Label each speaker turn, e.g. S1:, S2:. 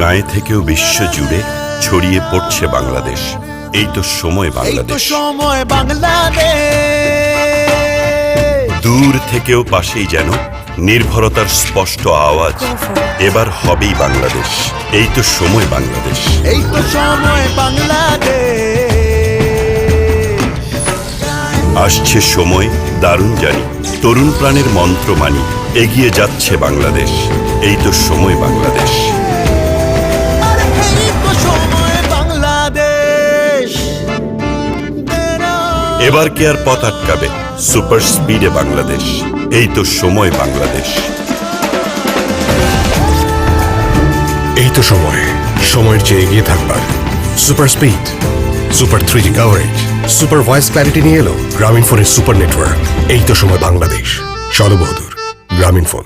S1: গায়ে থেকেও বিশ্ব জুড়ে ছড়িয়ে পড়ছে বাংলাদেশ। এই তো সময় বাংলাদেশ।
S2: সময় বাংলাদেশ।
S1: দূর থেকেও পাশেই যেন নির্ভরতার স্পষ্ট আওয়াজ। এবার হবেই বাংলাদেশ। এই তো সময় বাংলাদেশ।
S2: এই তো সময় বাংলাদেশ।
S1: আসছে সময় দারুণ জানি তরুণ প্রাণের মন্ত্র মানি। এগিয়ে যাচ্ছে বাংলাদেশ।
S2: এই তো সময় বাংলাদেশ।
S1: এবার কে আর পথ আটকাবে? সুপার স্পিডে বাংলাদেশ। এই তো সময় বাংলাদেশ।
S3: এই তো সময়। সময়ের চেয়ে এগিয়ে থাকবার। Super speed, super three G coverage, super voice clarity নিয়ে এলো গ্রামীণ ফোনের সুপার নেটওয়ার্ক। এই তো সময় বাংলাদেশ। সর্ববহদুর গ্রামীণ ফোন।